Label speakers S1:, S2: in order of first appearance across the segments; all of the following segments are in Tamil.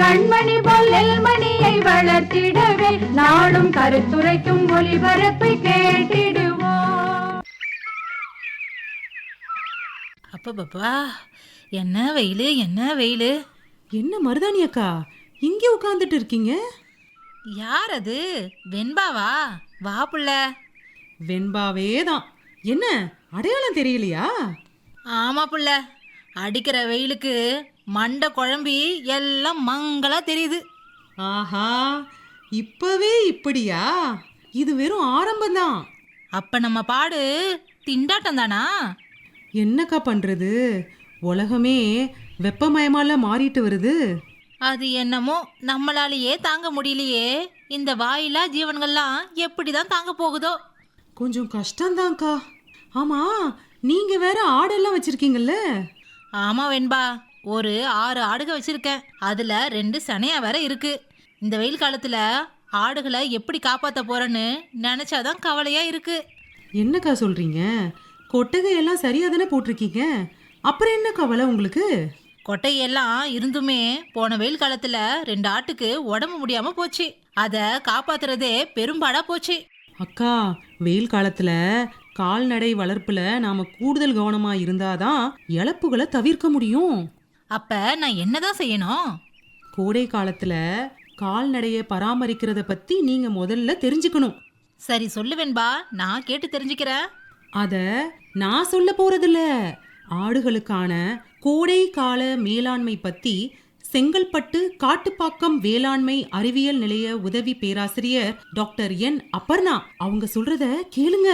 S1: கண்மணி பொல்லல் மணியை வளர்த்திடவே நாடும் கருத்துரைக்கும் ஒளிபரப்பை கேட்டிடுவோம்.
S2: அப்பப்பா என்ன வெயிலு என்ன வெயிலு?
S3: என்ன மருதாணி அக்கா இங்கே உட்காந்துட்டு இருக்கீங்க?
S2: யார் அது வெண்பாவா? வா புள்ள.
S3: வெண்பாவே தான். என்ன அடையாளம் தெரியலையா?
S2: ஆமா புள்ள அடிக்கிற வெயிலுக்கு மண்டை குழம்பி எல்லாம் மங்களா தெரியுது.
S3: ஆஹா இப்பவே இப்படியா? இது வெறும் ஆரம்பம்தான்.
S2: அப்ப நம்ம பாடு திண்டாட்டம் தானா?
S3: என்னக்கா பண்றது? உலகமே வெப்பமயமால மாறிட்டு வருது.
S2: அது என்னமோ நம்மளாலேயே தாங்க முடியலையே. இந்த வாயிலா ஜீவன்கள்லாம் எப்படிதான் தாங்க போகுதோ?
S3: கொஞ்சம் கஷ்டம்தான்க்கா. ஆமா நீங்க வேற ஆடெல்லாம் வச்சிருக்கீங்கல்ல?
S2: ஆமா வெண்பா. ஒரு ஆறு ஆடுக வச்சிருக்கேன். அதுல ரெண்டு சனையா வேற இருக்கு. இந்த வெயில் காலத்துல ஆடுகளை எப்படி காப்பாத்த போறேன்னு நினைச்சாதான் கவலையா இருக்கு.
S3: என்னக்கா சொல்றீங்க? கொட்டகையெல்லாம் சரியா தானே போட்டிருக்கீங்க? அப்புறம் என்ன கவலை உங்களுக்கு?
S2: கொட்டையெல்லாம் இருந்துமே போன வெயில் காலத்துல ரெண்டு ஆட்டுக்கு உடம்பு முடியாம போச்சு. அதை காப்பாத்துறதே பெரும்பாடா போச்சு.
S3: அக்கா வெயில் காலத்துல கால்நடை வளர்ப்புல நாம கூடுதல் கவனமா இருந்தாதான் இழப்புகளை தவிர்க்க முடியும்.
S2: அப்ப நான் என்னதான் செய்யணும்?
S3: கோடை காலத்துல கால்நடையை பராமரிக்கிறத பத்தி நீங்க முதல்ல தெரிஞ்சுக்கணும்.
S2: சரி சொல்லு வெண்பா நான் கேட்டு தெரிஞ்சுக்கிறேன்
S3: அத நான் சொல்ல போறதில்ல. ஆடுகளுக்கான கோடை கால மேலாண்மை பத்தி செங்கல்பட்டு காட்டுப்பாக்கம் வேளாண்மை அறிவியல் நிலைய உதவி பேராசிரியர் டாக்டர் என் அப்பர்ணா அவங்க சொல்றத கேளுங்க.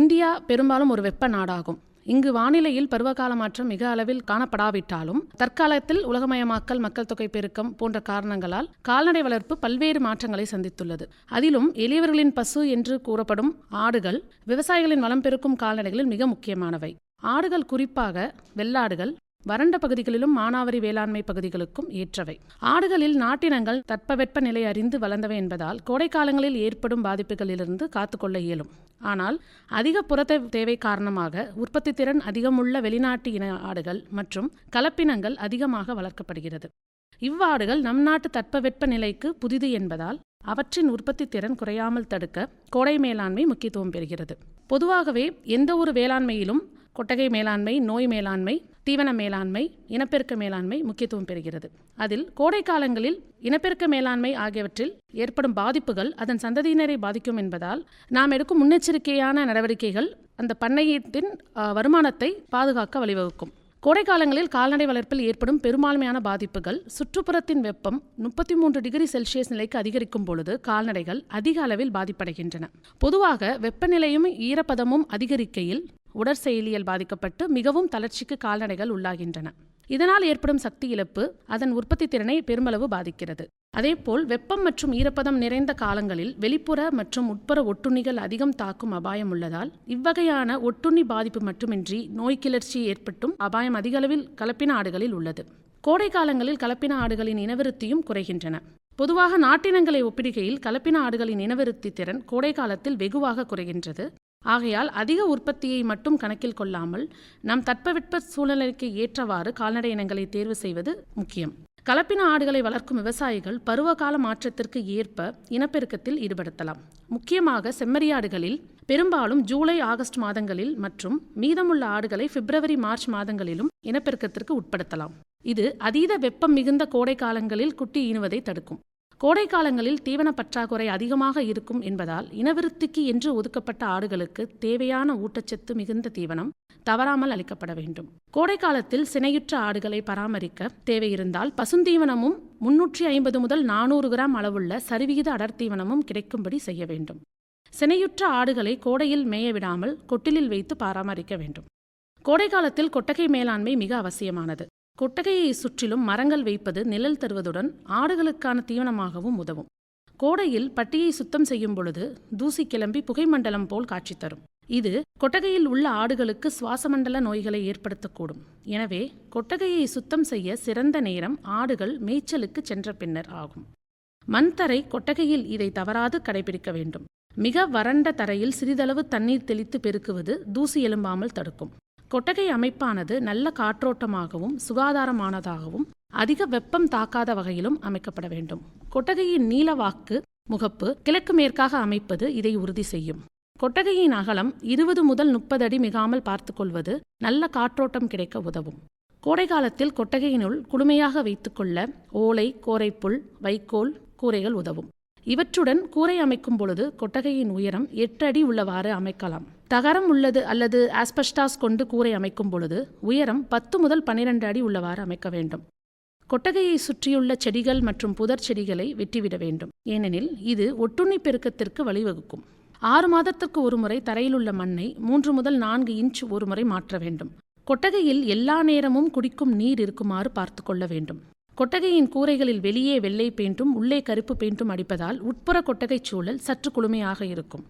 S4: இந்தியா பெரும்பாலும் ஒரு வெப்ப நாடாகும். இங்கு வானிலையில் பருவகால மாற்றம் மிக அளவில் காணப்படாவிட்டாலும் தற்காலத்தில் உலகமயமாக்கல் மக்கள் தொகை பெருக்கம் போன்ற காரணங்களால் கால்நடை வளர்ப்பு பல்வேறு மாற்றங்களை சந்தித்துள்ளது. அதிலும் எளியவர்களின் பசு என்று கூறப்படும் ஆடுகள் விவசாயிகளின் வளம் பெருக்கும் கால்நடைகளில் மிக முக்கியமானவை. ஆடுகள் குறிப்பாக வெள்ளாடுகள் வறண்ட பகுதிகளிலும் மானாவாரி வேளாண்மை பகுதிகளுக்கும் ஏற்றவை. ஆடுகளில் நாட்டினங்கள் தட்பவெப்ப நிலை அறிந்து வளர்ந்தவை என்பதால் கோடைக்காலங்களில் ஏற்படும் பாதிப்புகளிலிருந்து காத்துக்கொள்ள இயலும். ஆனால் அதிக புறத்த தேவை காரணமாக உற்பத்தி திறன் அதிகமுள்ள வெளிநாட்டு இன ஆடுகள் மற்றும் கலப்பினங்கள் அதிகமாக வளர்க்கப்படுகிறது. இவ்வாடுகள் நம் நாட்டு தட்பவெப்ப நிலைக்கு புதிது என்பதால் அவற்றின் உற்பத்தி திறன் குறையாமல் தடுக்க கோடை மேலாண்மை முக்கியத்துவம் பெறுகிறது. பொதுவாகவே எந்த ஒரு வேளாண்மையிலும் கொட்டகை மேலாண்மை நோய் மேலாண்மை தீவன மேலாண்மை இனப்பெருக்க மேலாண்மை முக்கியத்துவம் பெறுகிறது. அதில் கோடை காலங்களில் இனப்பெருக்க மேலாண்மை ஆகியவற்றில் ஏற்படும் பாதிப்புகள் அதன் சந்ததியினரை பாதிக்கும் என்பதால் நாம் எடுக்கும் முன்னெச்சரிக்கையான நடவடிக்கைகள் அந்த பண்ணையத்தின் வருமானத்தை பாதுகாக்க வழிவகுக்கும். கோடைக்காலங்களில் கால்நடை வளர்ப்பில் ஏற்படும் பெரும்பான்மையான பாதிப்புகள் சுற்றுப்புறத்தின் வெப்பம் முப்பத்தி மூன்று டிகிரி செல்சியஸ் நிலைக்கு அதிகரிக்கும் பொழுது கால்நடைகள் அதிக அளவில் பாதிப்படைகின்றன. பொதுவாக வெப்பநிலையும் ஈரப்பதமும் அதிகரிக்கையில் உடற்செயலியல் பாதிக்கப்பட்டு மிகவும் தளர்ச்சிக்கு கால்நடைகள் உள்ளாகின்றன. இதனால் ஏற்படும் சக்தி இழப்பு அதன் உற்பத்தி திறனை பெருமளவு பாதிக்கிறது. அதேபோல் வெப்பம் மற்றும் ஈரப்பதம் நிறைந்த காலங்களில் வெளிப்புற மற்றும் உட்புற ஒட்டுண்ணிகள் அதிகம் தாக்கும் அபாயம் உள்ளதால் இவ்வகையான ஒட்டுண்ணி பாதிப்பு மட்டுமின்றி நோய் கிளர்ச்சி ஏற்பட்டும் அபாயம் அதிகளவில் கலப்பின ஆடுகளில் உள்ளது. கோடை காலங்களில் கலப்பின ஆடுகளின் இனவிருத்தியும் குறைகின்றன. பொதுவாக நாட்டினங்களை ஒப்பிடுகையில் கலப்பின ஆடுகளின் இனவிருத்தி திறன் கோடை காலத்தில் வெகுவாக குறைகின்றது. ஆகையால் அதிக உற்பத்தியை மட்டும் கணக்கில் கொள்ளாமல் நம் தட்பவெட்ப சூழ்நிலைக்கு ஏற்றவாறு கால்நடை இனங்களை தேர்வு செய்வது முக்கியம். கலப்பின ஆடுகளை வளர்க்கும் விவசாயிகள் பருவகால மாற்றத்திற்கு ஏற்ப இனப்பெருக்கத்தில் ஈடுபடுத்தலாம். முக்கியமாக செம்மறியாடுகளில் பெரும்பாலும் ஜூலை ஆகஸ்ட் மாதங்களில் மற்றும் மீதமுள்ள ஆடுகளை பிப்ரவரி மார்ச் மாதங்களிலும் இனப்பெருக்கத்திற்கு உட்படுத்தலாம். இது அதீத வெப்பம் மிகுந்த கோடை காலங்களில் குட்டி ஈனுவதை தடுக்கும். கோடை காலங்களில் தீவன பற்றாக்குறை அதிகமாக இருக்கும் என்பதால் இனவிருத்திக்கு என்று ஒதுக்கப்பட்ட ஆடுகளுக்கு தேவையான ஊட்டச்சத்து மிகுந்த தீவனம் தவறாமல் அளிக்கப்பட வேண்டும். கோடை காலத்தில் சினையுற்ற ஆடுகளை பராமரிக்க தேவையிருந்தால் பசுந்தீவனமும் முன்னூற்றி ஐம்பது முதல் நானூறு கிராம் அளவுள்ள சரிவிகித அடர்த்தீவனமும் கிடைக்கும்படி செய்ய வேண்டும். சினையுற்ற ஆடுகளை கோடையில் மேய விடாமல் கொட்டிலில் வைத்து பராமரிக்க வேண்டும். கோடை காலத்தில் கொட்டகை மேலாண்மை மிக அவசியமானது. கொட்டகையை சுற்றிலும் மரங்கள் வைப்பது நிழல் தருவதுடன் ஆடுகளுக்கான தீவனமாகவும் உதவும். கோடையில் பட்டியை சுத்தம் செய்யும் பொழுது தூசி கிளம்பி புகைமண்டலம் போல் காட்சி தரும். இது கொட்டகையில் உள்ள ஆடுகளுக்கு சுவாசமண்டல நோய்களை ஏற்படுத்தக்கூடும். எனவே கொட்டகையை சுத்தம் செய்ய சிறந்த நேரம் ஆடுகள் மேய்ச்சலுக்கு சென்ற பின்னர் ஆகும். மண்தரை கொட்டகையில் இதை தவறாது கடைபிடிக்க வேண்டும். மிக வறண்ட தரையில் சிறிதளவு தண்ணீர் தெளித்து பெருக்குவது தூசி எழும்பாமல் தடுக்கும். கொட்டகை அமைப்பானது நல்ல காற்றோட்டமாகவும் சுகாதாரமானதாகவும் அதிக வெப்பம் தாக்காத வகையிலும் அமைக்கப்பட வேண்டும். கொட்டகையின் நீளவாக்கு முகப்பு கிழக்கு மேற்காக அமைப்பது இதை உறுதி செய்யும். கொட்டகையின் அகலம் இருபது முதல் முப்பது அடி மிகாமல் பார்த்துக்கொள்வது நல்ல காற்றோட்டம் கிடைக்க உதவும். கோடை காலத்தில் கொட்டகையினுள் குளுமையாக வைத்துக்கொள்ள ஓலை கோரைப்புல் வைக்கோல் கூரைகள் உதவும். இவற்றுடன் கூரை அமைக்கும் பொழுது கொட்டகையின் உயரம் எட்டு அடி உள்ளவாறு அமைக்கலாம். தகரம் உள்ளது அல்லது ஆஸ்பெஸ்டாஸ் கொண்டு கூரை அமைக்கும் பொழுது உயரம் பத்து முதல் பன்னிரண்டு அடி உள்ளவாறு அமைக்க வேண்டும். கொட்டகையை சுற்றியுள்ள செடிகள் மற்றும் புதர் செடிகளை வெட்டிவிட வேண்டும். ஏனெனில் இது ஒட்டுண்ணி பெருக்கத்திற்கு வழிவகுக்கும். ஆறு மாதத்திற்கு ஒருமுறை தரையில் உள்ள மண்ணை மூன்று முதல் நான்கு இன்ச் ஒருமுறை மாற்ற வேண்டும். கொட்டகையில் எல்லா நேரமும் குடிக்கும் நீர் இருக்குமாறு பார்த்து கொள்ள வேண்டும். கொட்டகையின் கூரைகளில் வெளியே வெள்ளை பெயிண்டும் உள்ளே கருப்பு பெயிண்டும் அடிப்பதால் உட்புற கொட்டகைச் சூழல் சற்று குளுமையாக இருக்கும்.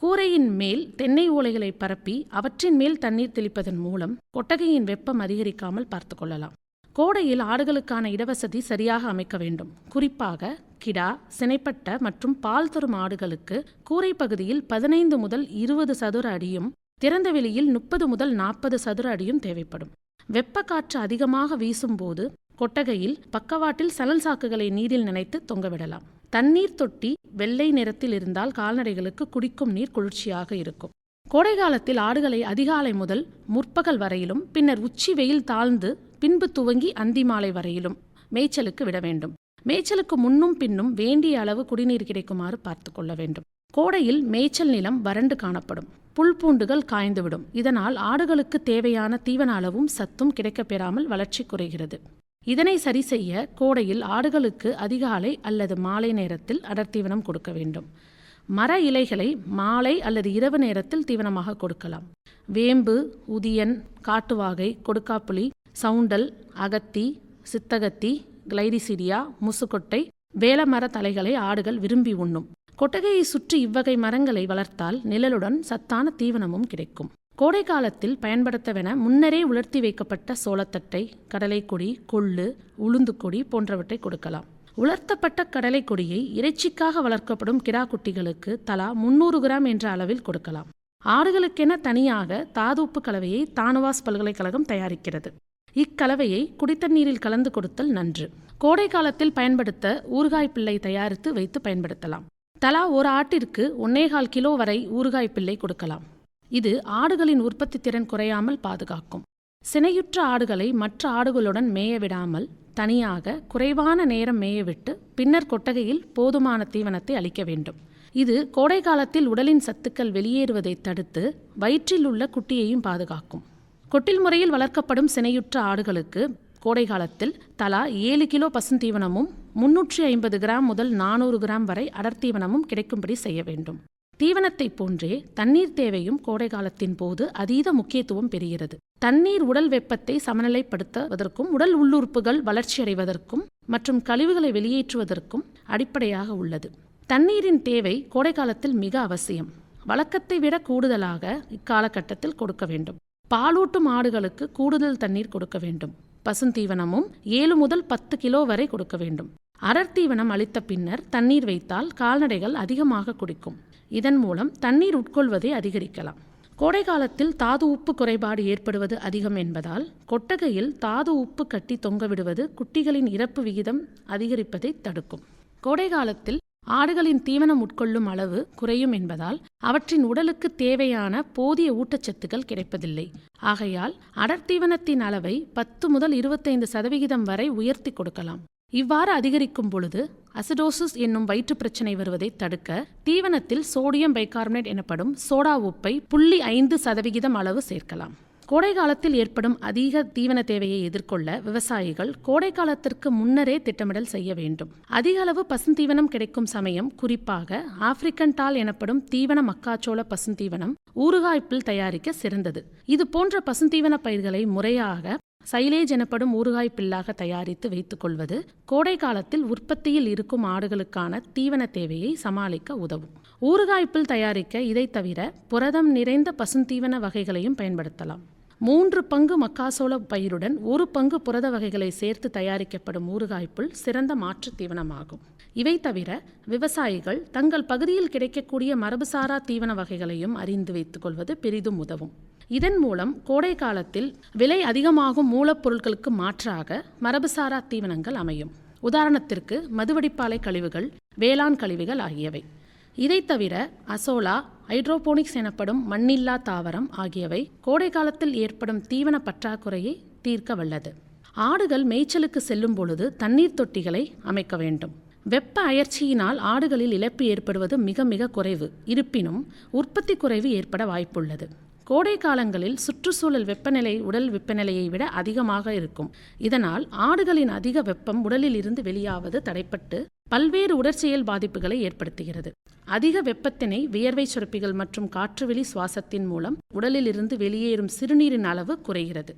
S4: கூரையின் மேல் தென்னை ஓலைகளை பரப்பி அவற்றின் மேல் தண்ணீர் தெளிப்பதன் மூலம் கொட்டகையின் வெப்பம் அதிகரிக்காமல் பார்த்து கொள்ளலாம். கோடையில் ஆடுகளுக்கான இடவசதி சரியாக அமைக்க வேண்டும். குறிப்பாக கிடா சினைப்பட்ட மற்றும் பால் தரும் ஆடுகளுக்கு கூரை பகுதியில் பதினைந்து முதல் இருபது சதுர அடியும் திறந்த வெளியில் முப்பது முதல் நாற்பது சதுர அடியும் தேவைப்படும். வெப்ப காற்று அதிகமாக வீசும்போது கொட்டகையில் பக்கவாட்டில் சணல் சாக்குகளை நீரில் நினைத்து தொங்கவிடலாம். தண்ணீர் தொட்டி வெள்ளை நிறத்தில் இருந்தால் கால்நடைகளுக்கு குடிக்கும் நீர் குளிர்ச்சியாக இருக்கும். கோடை காலத்தில் ஆடுகளை அதிகாலை முதல் முற்பகல் வரையிலும் பின்னர் உச்சி வெயில் தாழ்ந்து பின்பு துவங்கி அந்தி மாலை வரையிலும் மேய்ச்சலுக்கு விட வேண்டும். மேய்ச்சலுக்கு முன்னும் பின்னும் வேண்டிய அளவு குடிநீர் கிடைக்குமாறு பார்த்து கொள்ள வேண்டும். கோடையில் மேய்ச்சல் நிலம் வறண்டு காணப்படும். புல் பூண்டுகள் காய்ந்துவிடும். இதனால் ஆடுகளுக்கு தேவையான தீவன அளவும் சத்தும் கிடைக்கப்பெறாமல் வளர்ச்சி குறைகிறது. இதனை சரி செய்ய கோடையில் ஆடுகளுக்கு அதிகாலை அல்லது மாலை நேரத்தில் அடர்த்தீவனம் கொடுக்க வேண்டும். மர இலைகளை மாலை அல்லது இரவு நேரத்தில் தீவனமாக கொடுக்கலாம். வேம்பு உதியன் காட்டுவாகை கொடுக்காப்புளி சவுண்டல் அகத்தி சித்தகத்தி கிளைரிசிரியா முசுக்கொட்டை வேலமர தலைகளை ஆடுகள் விரும்பி உண்ணும். கொட்டகையை சுற்றி இவ்வகை மரங்களை வளர்த்தால் நிழலுடன் சத்தான தீவனமும் கிடைக்கும். கோடை காலத்தில் பயன்படுத்தவென முன்னரே உலர்த்தி வைக்கப்பட்ட சோளத்தட்டை கடலைக்கொடி கொள்ளு உளுந்து கொடி போன்றவற்றை கொடுக்கலாம். உலர்த்தப்பட்ட கடலை கொடியை இறைச்சிக்காக வளர்க்கப்படும் கிடா குட்டிகளுக்கு தலா முன்னூறு கிராம் என்ற அளவில் கொடுக்கலாம். ஆடுகளுக்கென தனியாக தாதுப்பு கலவையை தானுவாஸ் பல்கலைக்கழகம் தயாரிக்கிறது. இக்கலவையை குடித்தண்ணீரில் கலந்து கொடுத்தல் நன்று. கோடை காலத்தில் பயன்படுத்த ஊறுகாய் பிள்ளை தயாரித்து வைத்து பயன்படுத்தலாம். தலா ஒரு ஆட்டிற்கு ஒன்னேகால் கிலோ வரை ஊறுகாய் பிள்ளை கொடுக்கலாம். இது ஆடுகளின் உற்பத்தி திறன் குறையாமல் பாதுகாக்கும். சினையுற்ற ஆடுகளை மற்ற ஆடுகளுடன் மேய விடாமல் தனியாக குறைவான நேரம் மேயவிட்டு பின்னர் கொட்டகையில் போதுமான தீவனத்தை அளிக்க வேண்டும். இது கோடை காலத்தில் உடலின் சத்துக்கள் வெளியேறுவதை தடுத்து வயிற்றில் உள்ள குட்டியையும் பாதுகாக்கும். கொட்டில் முறையில் வளர்க்கப்படும் சினையுற்ற ஆடுகளுக்கு கோடை காலத்தில் தலா ஏழு கிலோ பசுந்தீவனமும் முன்னூற்றி ஐம்பது கிராம் முதல் நானூறு கிராம் வரை அடர்த்தீவனமும் கிடைக்கும்படி செய்ய வேண்டும். தீவனத்தைப் போன்றே தண்ணீர் தேவையும் கோடை காலத்தின் போது அதீத முக்கியத்துவம் பெறுகிறது. தண்ணீர் உடல் வெப்பத்தை சமநிலைப்படுத்துவதற்கும் உடல் உள்ளுறுப்புகள் வளர்ச்சியடைவதற்கும் மற்றும் கழிவுகளை வெளியேற்றுவதற்கும் அடிப்படையாக உள்ளது. தண்ணீரின் தேவை கோடை காலத்தில் மிக அவசியம். வழக்கத்தை விட கூடுதலாக இக்காலகட்டத்தில் கொடுக்க வேண்டும். பாலூட்டும் ஆடுகளுக்கு கூடுதல் தண்ணீர் கொடுக்க வேண்டும். பசுந்தீவனமும் ஏழு முதல் பத்து கிலோ வரை கொடுக்க வேண்டும். அடர்த்தீவனம் அளித்த பின்னர் தண்ணீர் வைத்தால் கால்நடைகள் அதிகமாக குடிக்கும். இதன் மூலம் தண்ணீர் உட்கொள்வதை அதிகரிக்கலாம். கோடை காலத்தில் தாது உப்பு குறைபாடு ஏற்படுவது அதிகம் என்பதால் கொட்டகையில் தாது உப்பு கட்டி தொங்கவிடுவது குட்டிகளின் இறப்பு விகிதம் அதிகரிப்பதை தடுக்கும். கோடை காலத்தில் ஆடுகளின் தீவனம் உட்கொள்ளும் அளவு குறையும் என்பதால் அவற்றின் உடலுக்கு தேவையான போதிய ஊட்டச்சத்துக்கள் கிடைப்பதில்லை. ஆகையால் அடர்த்தீவனத்தின் அளவை பத்து முதல் இருபத்தைந்து சதவிகிதம் வரை உயர்த்தி கொடுக்கலாம். இவ்வாறு அதிகரிக்கும் பொழுது அசிடோசிஸ் என்னும் வயிற்று பிரச்சனை வருவதை தடுக்க தீவனத்தில் சோடியம் பைகார்பனேட் எனப்படும் சோடா உப்பை புள்ளி ஐந்து சதவிகிதம் அளவு சேர்க்கலாம். கோடை காலத்தில் ஏற்படும் அதிக தீவன தேவையை எதிர்கொள்ள விவசாயிகள் கோடை காலத்திற்கு முன்னரே திட்டமிடல் செய்ய வேண்டும். அதிக அளவு பசுந்தீவனம் கிடைக்கும் சமயம் குறிப்பாக ஆப்பிரிக்கன் டால் எனப்படும் தீவன மக்காச்சோள பசுந்தீவனம் ஊறுகாய்ப்பில் தயாரிக்க சிறந்தது. இது போன்ற பசுந்தீவன பயிர்களை முறையாக சைலேஜ் எனப்படும் ஊறுகாய் பில்லாக தயாரித்து வைத்துக்கொள்வது கோடை காலத்தில் உற்பத்தியில் இருக்கும் ஆடுகளுக்கான தீவன தேவையை சமாளிக்க உதவும். ஊறுகாய்ப்பில் தயாரிக்க இதை தவிர புரதம் நிறைந்த பசுந்தீவன வகைகளையும் பயன்படுத்தலாம். மூன்று பங்கு மக்காசோள பயிருடன் ஒரு பங்கு புரத வகைகளை சேர்த்து தயாரிக்கப்படும் ஊறுகாய்ப்புல் சிறந்த மாற்றுத் தீவனமாகும். இவை தவிர விவசாயிகள் தங்கள் பகுதியில் கிடைக்கக்கூடிய மரபுசாரா தீவன வகைகளையும் அறிந்து வைத்துக்கொள்வது பெரிதும் உதவும். இதன் மூலம் கோடை காலத்தில் விலை அதிகமாகும் மூலப்பொருட்களுக்கு மாற்றாக மரபுசாரா தீவனங்கள் அமையும். உதாரணத்திற்கு மதுவடிப்பாலை கழிவுகள் வேளாண் கழிவுகள் ஆகியவை. இதைத் தவிர அசோலா ஹைட்ரோபோனிக்ஸ் எனப்படும் மண்ணில்லா தாவரம் ஆகியவை கோடை காலத்தில் ஏற்படும் தீவன பற்றாக்குறையை தீர்க்க வல்லது. ஆடுகள் மேய்ச்சலுக்கு செல்லும் பொழுது தண்ணீர் தொட்டிகளை அமைக்க வேண்டும். வெப்ப அயற்சியினால் ஆடுகளில் இழப்பு ஏற்படுவது மிக மிக குறைவு. இருப்பினும் உற்பத்தி குறைவு ஏற்பட வாய்ப்புள்ளது. கோடை காலங்களில் சுற்றுச்சூழல் வெப்பநிலை உடல் வெப்பநிலையை விட அதிகமாக இருக்கும். இதனால் ஆடுகளின் அதிக வெப்பம் உடலில் இருந்து வெளியாவது தடைப்பட்டு பல்வேறு உடற்செயல் பாதிப்புகளை ஏற்படுத்துகிறது. அதிக வெப்பத்தினை வியர்வை சுரப்பிகள் மற்றும் காற்றுவெளி சுவாசத்தின் மூலம் உடலில் இருந்து வெளியேறும் சிறுநீரின் அளவு குறைகிறது.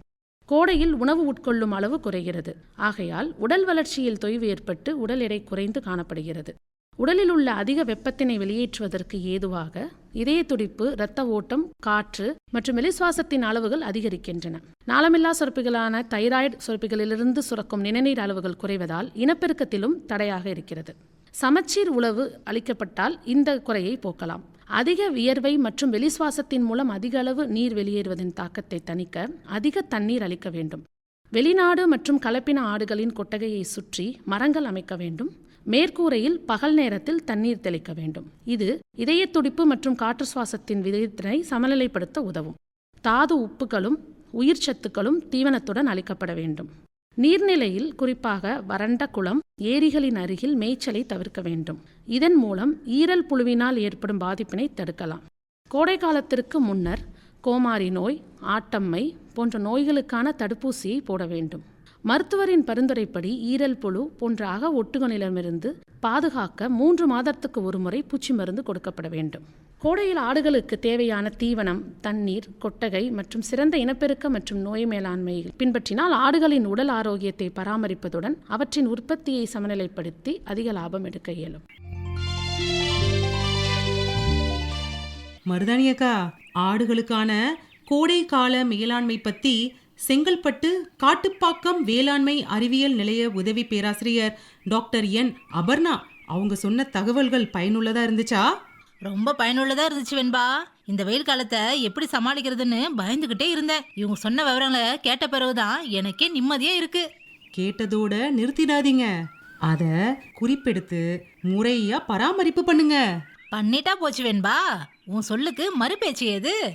S4: கோடையில் உணவு உட்கொள்ளும் அளவு குறைகிறது. ஆகையால் உடல் வளர்ச்சியில் தொய்வு ஏற்பட்டு உடல் எடை குறைந்து காணப்படுகிறது. உடலில் உள்ள அதிக வெப்பத்தினை வெளியேற்றுவதற்கு ஏதுவாக இதய துடிப்பு இரத்த ஓட்டம் காற்று மற்றும் வெளிசுவாசத்தின் அளவுகள் அதிகரிக்கின்றன. நாளமில்லா சுரப்பிகளான தைராய்டு சுரப்பிகளிலிருந்து சுரக்கும் நிணநீர் அளவுகள் குறைவதால் இனப்பெருக்கத்திலும் தடையாக இருக்கிறது. சமச்சீர் உணவு அளிக்கப்பட்டால் இந்த குறையை போக்கலாம். அதிக வியர்வை மற்றும் வெளிசுவாசத்தின் மூலம் அதிக அளவு நீர் வெளியேறுவதன் தாக்கத்தை தணிக்க அதிக தண்ணீர் அளிக்க வேண்டும். வெளிநாடு மற்றும் கலப்பின ஆடுகளின் கொட்டகையை சுற்றி மரங்கள் அமைக்க வேண்டும். மேற்கூரையில் பகல் நேரத்தில் தண்ணீர் தெளிக்க வேண்டும். இது இதய துடிப்பு மற்றும் காற்று சுவாசத்தின் விதத்தினை சமநிலைப்படுத்த உதவும். தாது உப்புகளும் உயிர் சத்துக்களும் தீவனத்துடன் அளிக்கப்பட வேண்டும். நீர்நிலையில் குறிப்பாக வறண்ட குளம் ஏரிகளின் அருகில் மேய்ச்சலை தவிர்க்க வேண்டும். இதன் மூலம் ஈரல் புழுவினால் ஏற்படும் பாதிப்பினை தடுக்கலாம். கோடை காலத்திற்கு முன்னர் கோமாரி நோய் ஆட்டம்மை போன்ற நோய்களுக்கான தடுப்பூசியை போட வேண்டும். மருத்துவரின் பரிந்துரைப்படி ஈரல் புழு போன்ற அக ஒட்டுகணிலமிருந்து பாதுகாக்க மூன்று மாதத்துக்கு ஒருமுறை பூச்சி மருந்து கொடுக்கப்பட வேண்டும். கோடையில் ஆடுகளுக்கு தேவையான தீவனம் தண்ணீர் கொட்டகை மற்றும் சிறந்த இனப்பெருக்க மற்றும் நோய் மேலாண்மை பின்பற்றினால் ஆடுகளின் உடல் ஆரோக்கியத்தை பராமரிப்பதுடன் அவற்றின் உற்பத்தியை சமநிலைப்படுத்தி அதிக லாபம் எடுக்க இயலும்.
S3: மருதானியக்கா ஆடுகளுக்கான கோடை கால மேலாண்மை பற்றி செங்கல்பட்டு காட்டுப்பாக்கம் வேளாண்மை அறிவியல் நிலைய உதவி பேராசிரியர் டாக்டர் என். அபர்ணா அவங்க சொன்ன தகவல்கள் பயனுள்ளதா இருந்துச்சா?
S2: ரொம்ப பயனுள்ளதா இருந்துச்சு வெண்பா. இந்த வெயில் காலத்தை எப்படி சமாளிக்கிறதுன்னு பயந்துகிட்டே இருந்தேன். இவங்க சொன்ன விவரங்களை கேட்ட பிறகுதான் எனக்கே நிம்மதியா இருக்கு.
S3: கேட்டதோட நிறுத்திடாதீங்க. அத குறிப்பெடுத்து முறையா பராமரிப்பு பண்ணுங்க.
S2: பண்ணிட்டா போச்சு வெண்பா. உன் சொல்லுக்கு மறுபேச்சு ஏது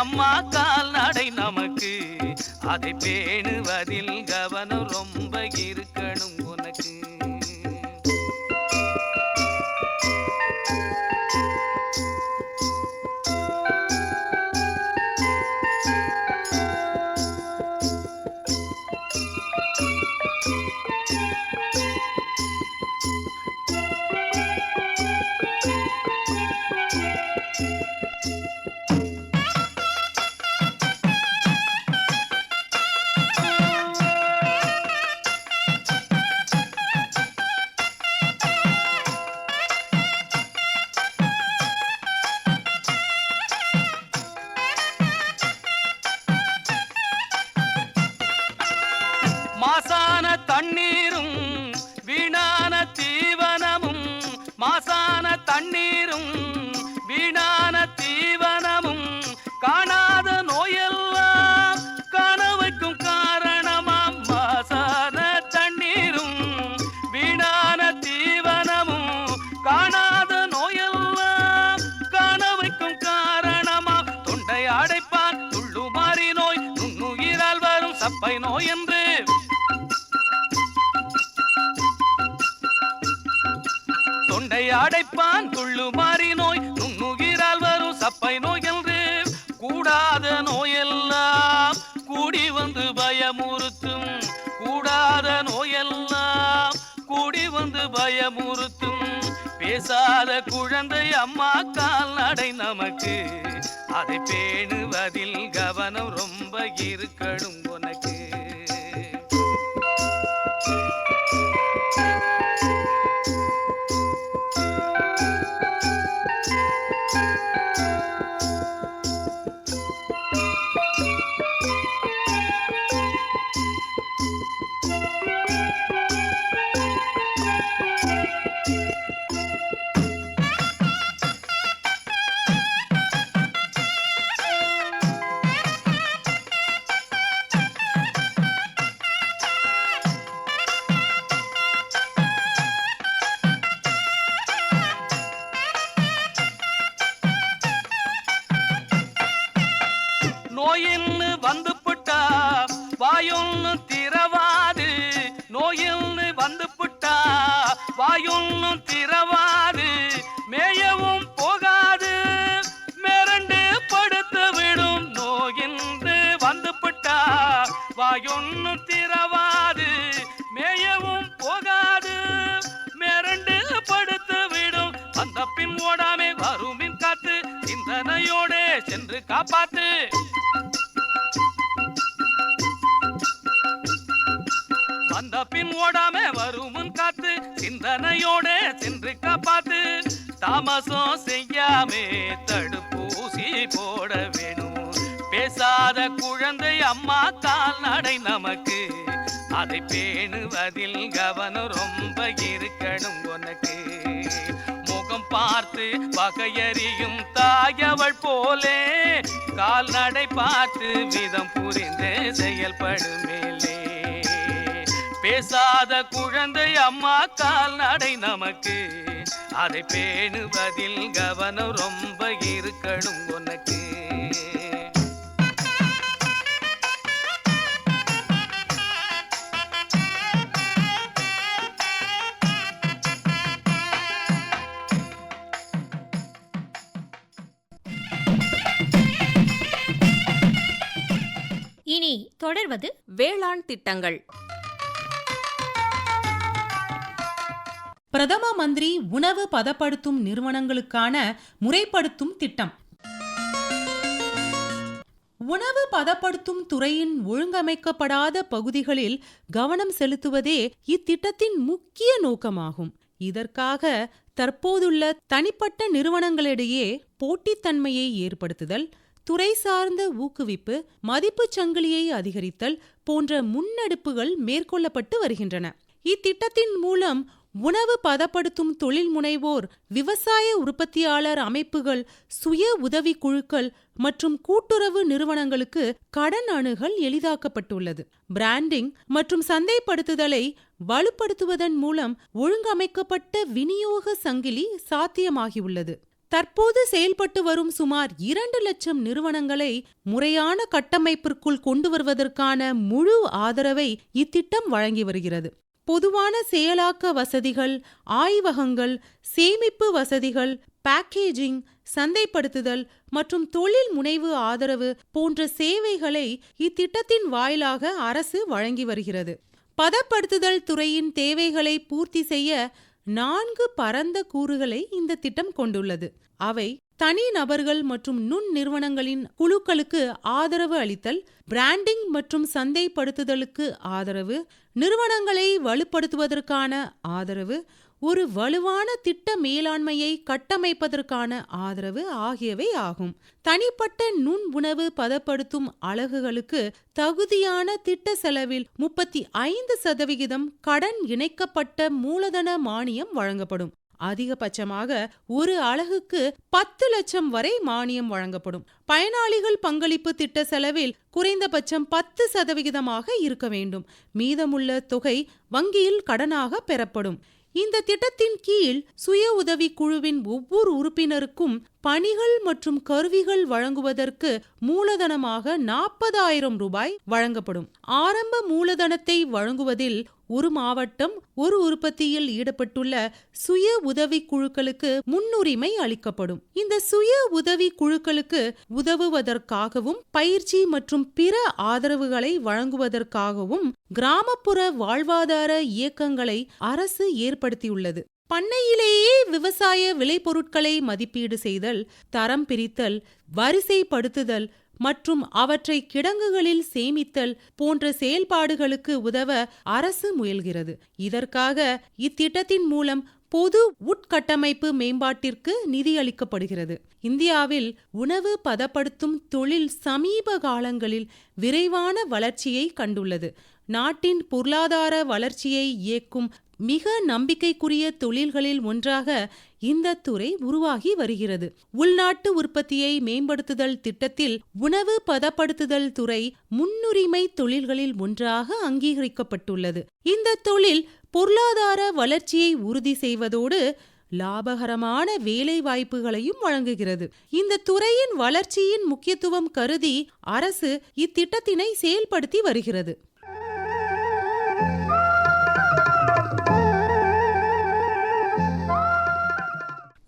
S5: அம்மா கால்நடை நமக்கு. அதை பேணுவதில் கவனம் தொண்டை அடைப்பான். துள்ளு மாறி நோய் நுண்ணுகிறால் வரும் சப்பை நோய் என்று கூடாத நோயெல்லாம் கூடி வந்து பயமுறுத்தும். கூடாத நோயெல்லாம் கூடி வந்து பயமுறுத்தும். பேசாத குழந்தை அம்மா கால் நடை நமக்கு. அதை பேணுவதில் கவனம் ரொம்ப இருக்கணும் உனக்கு. வாயொன்னு திறவாது. தாமசம் செய்யாமே தடுப்பூசி போட வேணும்? பேசாத குழந்தை அம்மா கால் நடை நமக்கு. அதை பேணுவதில் கவனம் ரொம்ப இருக்கணும் உனக்கு. முகம் பார்த்து வகையறியும் தாயவள் போலே. கால்நடை பார்த்து விதம் புரிந்து செயல்படும் மேலே. பேசாத குழந்தை அம்மா கால்நடை நமக்கு. அதை பேணுவதில் கவனம் ரொம்ப இருக்கணும் உனக்கு.
S6: இனி தொடர்வது
S7: வேளாண் திட்டங்கள்.
S3: பிரதம மந்திரி உணவு பதப்படுத்தும் நிறுவனங்களுக்கான முறைப்படுத்தும் திட்டம். உணவு பதப்படுத்தும் துறையின் ஒழுங்கமைக்கப்படாத பகுதிகளில் கவனம் செலுத்துவதே இத்திட்டத்தின் முக்கிய நோக்கமாகும். இதற்காக தற்போதுள்ள தனிப்பட்ட நிறுவனங்களிடையே போட்டித்தன்மையை ஏற்படுத்துதல் துறை சார்ந்த ஊக்குவிப்பு மதிப்புச் சங்கிலியை அதிகரித்தல் போன்ற முன்னெடுப்புகள் மேற்கொள்ளப்பட்டு வருகின்றன. இத்திட்டத்தின் மூலம் உணவு பதப்படுத்தும் தொழில் முனைவோர் விவசாய உற்பத்தியாளர் அமைப்புகள் சுய உதவி குழுக்கள் மற்றும் கூட்டுறவு நிறுவனங்களுக்கு கடன் அணுகல் எளிதாக்கப்பட்டுள்ளது. பிராண்டிங் மற்றும் சந்தைப்படுத்துதலை வலுப்படுத்துவதன் மூலம் ஒழுங்கமைக்கப்பட்ட விநியோக சங்கிலி சாத்தியமாகியுள்ளது. தற்போது செயல்பட்டு வரும் சுமார் இரண்டு லட்சம் நிறுவனங்களை முறையான கட்டமைப்பிற்குள் கொண்டு வருவதற்கான முழு ஆதரவை இத்திட்டம் வழங்கி வருகிறது. பொதுவான செயலாக்க வசதிகள் ஆய்வகங்கள் சேமிப்பு வசதிகள் பேக்கேஜிங் சந்தைப்படுத்துதல் மற்றும் தொழில் முனைவு ஆதரவு போன்ற சேவைகளை இத்திட்டத்தின் வாயிலாக அரசு வழங்கி வருகிறது. பதப்படுத்துதல் துறையின் தேவைகளை பூர்த்தி செய்ய நான்கு பரந்த கூறுகளை இந்த திட்டம் கொண்டுள்ளது. அவை தனி நபர்கள் மற்றும் நுண் நிறுவனங்களின் குழுக்களுக்கு ஆதரவு அளித்தல் பிராண்டிங் மற்றும் சந்தைப்படுத்துதலுக்கு ஆதரவு நிறுவனங்களை வலுப்படுத்துவதற்கான ஆதரவு ஒரு வலுவான திட்ட மேலாண்மையை கட்டமைப்பதற்கான ஆதரவு ஆகியவை ஆகும். தனிப்பட்ட நுண் உணவு பதப்படுத்தும் அலகுகளுக்கு தகுதியான திட்ட செலவில் முப்பத்தி ஐந்து சதவிகிதம் கடன் இணைக்கப்பட்ட மூலதன மானியம் வழங்கப்படும். அதிகபட்சமாக ஒரு அலகுக்கு பத்து லட்சம் வரை மானியம் வழங்கப்படும். பயனாளிகள் பங்களிப்பு திட்ட செலவில் குறைந்தபட்சம் பத்து சதவிகிதமாக இருக்க வேண்டும். மீதமுள்ள தொகை வங்கியில் கடனாக பெறப்படும். இந்த திட்டத்தின் கீழ் சுய உதவி குழுவின் ஒவ்வொரு உறுப்பினருக்கும் பணிகள் மற்றும் கருவிகள் வழங்குவதற்கு மூலதனமாக நாற்பதாயிரம் ரூபாய் வழங்கப்படும். ஆரம்ப மூலதனத்தை வழங்குவதில் ஒரு மாவட்டம் ஒரு உற்பத்தியில் ஈடுபட்டுள்ள சுய உதவி குழுக்களுக்கு முன்னுரிமை அளிக்கப்படும். இந்த சுய உதவி குழுக்களுக்கு உதவுவதற்காகவும் பயிற்சி மற்றும் பிற ஆதரவுகளை வழங்குவதற்காகவும் கிராமப்புற வாழ்வாதார இயக்கங்களை அரசு ஏற்படுத்தியுள்ளது. பண்ணையிலேயே விவசாய விளைபொருட்களை மதிப்பீடு செய்தல் தரம் பிரித்தல் வரிசைப்படுத்துதல் மற்றும் அவற்றை கிடங்குகளில் சேமித்தல் போன்ற செயல்பாடுகளுக்கு உதவ அரசு முயல்கிறது. இதற்காக இத்திட்டத்தின் மூலம் பொது உட்கட்டமைப்பு மேம்பாட்டிற்கு நிதியளிக்கப்படுகிறது இந்தியாவில் உணவு பதப்படுத்தும் தொழில் சமீப காலங்களில் விரைவான வளர்ச்சியை கண்டுள்ளது. நாட்டின் பொருளாதார வளர்ச்சியை இயக்கும் மிக நம்பிக்கைக்குரிய தொழில்களில் ஒன்றாக இந்த துறை உருவாகி வருகிறது. உள்நாட்டு உற்பத்தியை மேம்படுத்துதல் திட்டத்தில் உணவு பதப்படுத்துதல் துறை முன்னுரிமை தொழில்களில் ஒன்றாக அங்கீகரிக்கப்பட்டுள்ளது. இந்த தொழில் பொருளாதார வளர்ச்சியை உறுதி செய்வதோடு லாபகரமான வேலை வாய்ப்புகளையும் வழங்குகிறது. இந்த துறையின் வளர்ச்சியின் முக்கியத்துவம் கருதி அரசு இத்திட்டத்தினை செயல்படுத்தி வருகிறது.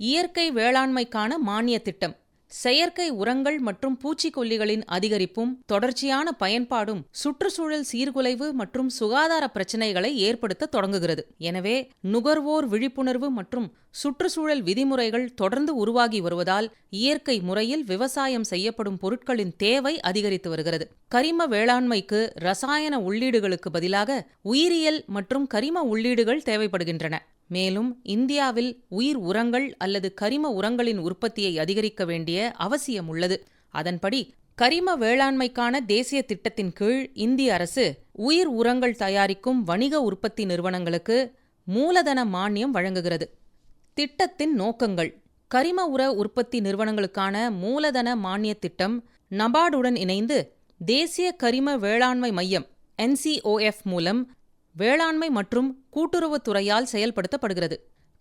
S6: இயற்கை வேளாண்மைக்கான மானிய திட்டம். செயற்கை உரங்கள் மற்றும் பூச்சிக்கொல்லிகளின் அதிகரிப்பும் தொடர்ச்சியான பயன்பாடும் சுற்றுச்சூழல் சீர்குலைவு மற்றும் சுகாதார பிரச்சினைகளை ஏற்படுத்த தொடங்குகிறது. எனவே நுகர்வோர் விழிப்புணர்வு மற்றும் சுற்றுச்சூழல் விதிமுறைகள் தொடர்ந்து உருவாகி வருவதால் இயற்கை முறையில் விவசாயம் செய்யப்படும் பொருட்களின் தேவை அதிகரித்து வருகிறது. கரிம வேளாண்மைக்கு ரசாயன உள்ளீடுகளுக்கு பதிலாக உயிரியல் மற்றும் கரிம உள்ளீடுகள் தேவைப்படுகின்றன. மேலும் இந்தியாவில் உயிர் உரங்கள் அல்லது கரிம உரங்களின் உற்பத்தியை அதிகரிக்க வேண்டிய அவசியம் உள்ளது அதன்படி கரிம வேளாண்மைக்கான தேசிய திட்டத்தின் கீழ் இந்திய அரசு உயிர் உரங்கள் தயாரிக்கும் வணிக உற்பத்தி நிறுவனங்களுக்கு மூலதன மானியம் வழங்குகிறது. திட்டத்தின் நோக்கங்கள். கரிம உர உற்பத்தி நிறுவனங்களுக்கான மூலதன மானிய திட்டம் நபார்டுடன் இணைந்து தேசிய கரிம வேளாண்மை மையம் என்சிஓஎஃப் மூலம் வேளாண்மை மற்றும் கூட்டுறவுத் துறையால் செயல்படுத்தப்படுகிறது.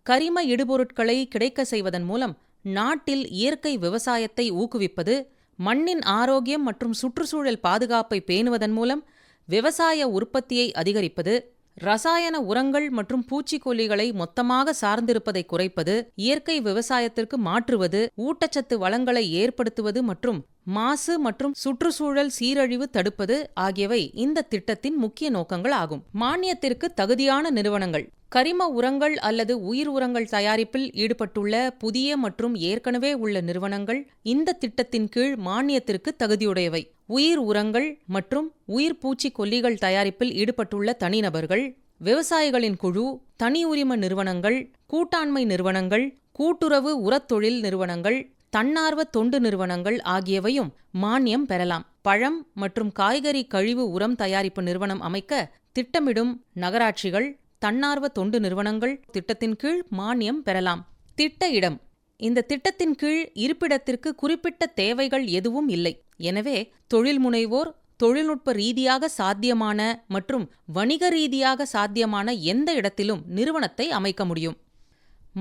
S6: கரிம இடுபொருட்களை கிடைக்க செய்வதன் மூலம் நாட்டில் இயற்கை விவசாயத்தை ஊக்குவிப்பது மண்ணின் ஆரோக்கியம் மற்றும் சுற்றுச்சூழல் பாதுகாப்பை பேணுவதன் மூலம் விவசாய உற்பத்தியை அதிகரிப்பது ரசாயன உரங்கள் மற்றும் பூச்சிக்கொல்லிகளை மொத்தமாக சார்ந்திருப்பதை குறைப்பது இயற்கை விவசாயத்திற்கு மாற்றுவது ஊட்டச்சத்து வளங்களை ஏற்படுத்துவது மற்றும் மாசு மற்றும் சுற்றுச்சூழல் சீரழிவு தடுப்பது ஆகியவை இந்த திட்டத்தின் முக்கிய நோக்கங்கள் ஆகும் மானியத்திற்கு தகுதியான நிறுவனங்கள் கரிம உரங்கள் அல்லது உயிர் உரங்கள் தயாரிப்பில் ஈடுபட்டுள்ள புதிய மற்றும் ஏற்கனவே உள்ள நிறுவனங்கள் இந்த திட்டத்தின் கீழ் மானியத்திற்கு தகுதியுடையவை. உயிர் உரங்கள் மற்றும் உயிர் பூச்சிக்கொல்லிகள் தயாரிப்பில் ஈடுபட்டுள்ள தனிநபர்கள் விவசாயிகளின் குழு தனி உரிம நிறுவனங்கள் கூட்டாண்மை நிறுவனங்கள் கூட்டுறவு உரத்தொழில் நிறுவனங்கள் தன்னார்வ தொண்டு நிறுவனங்கள் ஆகியவையும் மானியம் பெறலாம். பழம் மற்றும் காய்கறி கழிவு உரம் தயாரிப்பு நிறுவனம் அமைக்க திட்டமிடும் நகராட்சிகள் தன்னார்வ தொண்டு நிறுவனங்கள் திட்டத்தின் கீழ் மானியம் பெறலாம். திட்ட இடம். இந்த திட்டத்தின் கீழ் இருப்பிடத்திற்கு குறிப்பிட்ட தேவைகள் எதுவும் இல்லை. எனவே தொழில் முனைவோர் தொழில்நுட்ப ரீதியாக சாத்தியமான மற்றும் வணிக ரீதியாக சாத்தியமான எந்த இடத்திலும் நிறுவனத்தை அமைக்க முடியும்.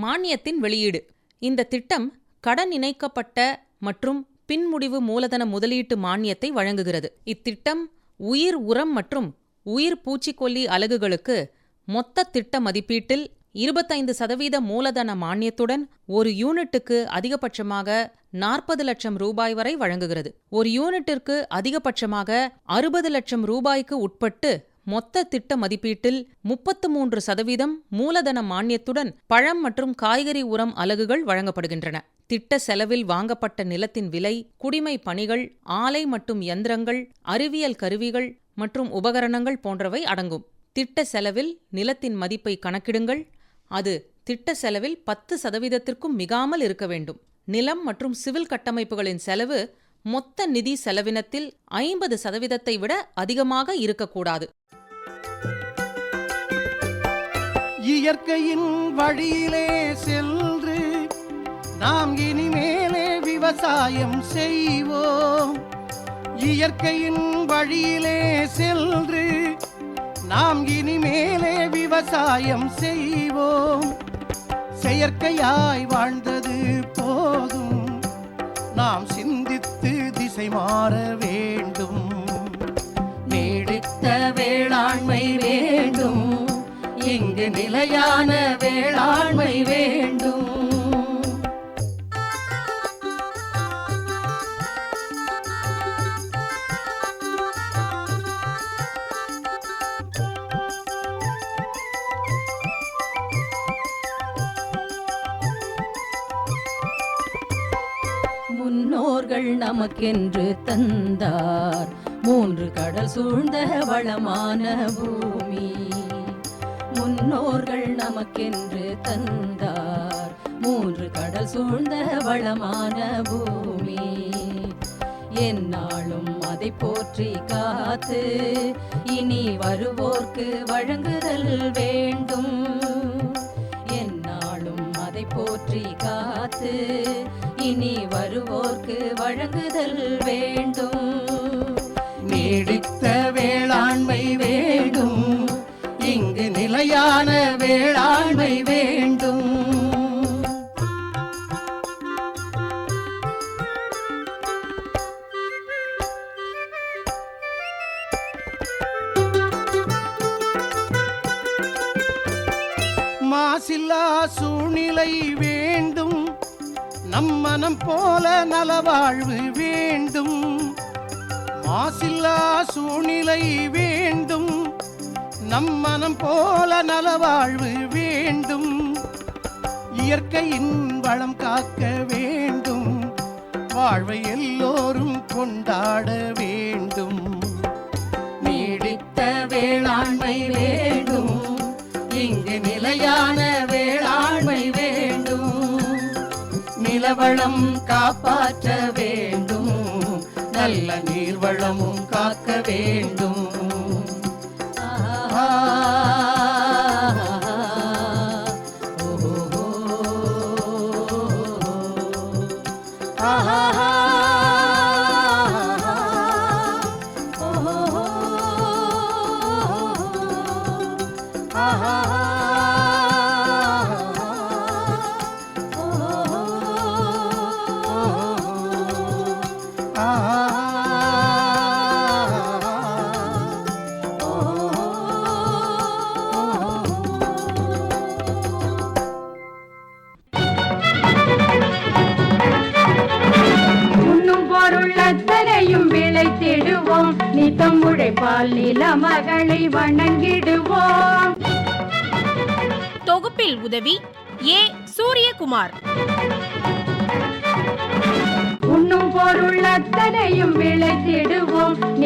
S6: மானியத்தின் வெளியீடு. இந்த திட்டம் கடன் இணைக்கப்பட்ட மற்றும் பின்முடிவு மூலதன முதலீட்டு மானியத்தை வழங்குகிறது. இத்திட்டம் உயிர் உரம் மற்றும் உயிர் பூச்சிக்கொல்லி அலகுகளுக்கு மொத்த திட்ட மதிப்பீட்டில் இருபத்தைந்து சதவீத மூலதன மானியத்துடன் ஒரு யூனிட்டுக்கு அதிகபட்சமாக நாற்பது லட்சம் ரூபாய் வரை வழங்குகிறது. ஒரு யூனிட்டிற்கு அதிகபட்சமாக அறுபது லட்சம் ரூபாய்க்கு உட்பட்டு மொத்த திட்ட மதிப்பீட்டில் முப்பத்து மூன்று சதவீதம் மூலதன மானியத்துடன் பழம் மற்றும் காய்கறி உரம் அலகுகள் வழங்கப்படுகின்றன. திட்ட செலவில் வாங்கப்பட்ட நிலத்தின் விலை குடிமை பணிகள் ஆலை மற்றும் எந்திரங்கள் அறிவியல் கருவிகள் மற்றும் உபகரணங்கள் போன்றவை அடங்கும். திட்ட செலவில் நிலத்தின் மதிப்பை கணக்கிடுங்கள். அது திட்ட செலவில் பத்து சதவீதத்திற்கும் மிகாமல் இருக்க வேண்டும். நிலம் மற்றும் சிவில் கட்டமைப்புகளின் செலவு மொத்த நிதி செலவினத்தில் ஐம்பது சதவீதத்தை விட அதிகமாக இருக்கக்கூடாது.
S7: இயற்கையின் வழியிலே சென்று நாம் இனிமேலே விவசாயம் செய்வோம். இயற்கையின் வழியிலே சென்று நாம் இனிமேலே விவசாயம் செய்வோம். செயற்கையாய் வாழ்ந்தது போதும். நாம் சிந்தித்து திசை மாற வேண்டும். நீடித்த வேளாண்மை வேண்டும். இங்கு நிலையான வேளாண்மை வேண்டும்.
S8: முன்னோர்கள் நமக்கென்று தந்தார். மூன்று கடல் சூழ்ந்த வளமான பூமி. முன்னோர்கள் நமக்கென்று தந்தார். மூன்று கடல் சூழ்ந்த வளமான பூமி. என்னாலும் அதை போற்றி காத்து இனி வருவோர்க்கு வழங்குதல் வேண்டும். என்னாலும் அதை போற்றி காத்து இனி வருவோர்க்கு வழங்குதல் வேண்டும்.
S7: நீடித்த வேளாண்மை வேண்டும். இங்கு வேளாண்மை வேண்டும். மாசில்லா சூழ்நிலை வேண்டும். நம் மனம் போல நலவாழ்வு வேண்டும். மாசில்லா சூழ்நிலை வேண்டும். நம் மனம் போல நலவாழ்வு வேண்டும். இயற்கையின் வளம் காக்க வேண்டும். வாழ்வை எல்லோரும் கொண்டாட வேண்டும். நீடித்த வேளாண்மை வேண்டும். இங்கு நிலையான வேளாண்மை வேண்டும். நிலவளம் காப்பாற்ற வேண்டும். நல்ல நீர்வளமும் காக்க வேண்டும்.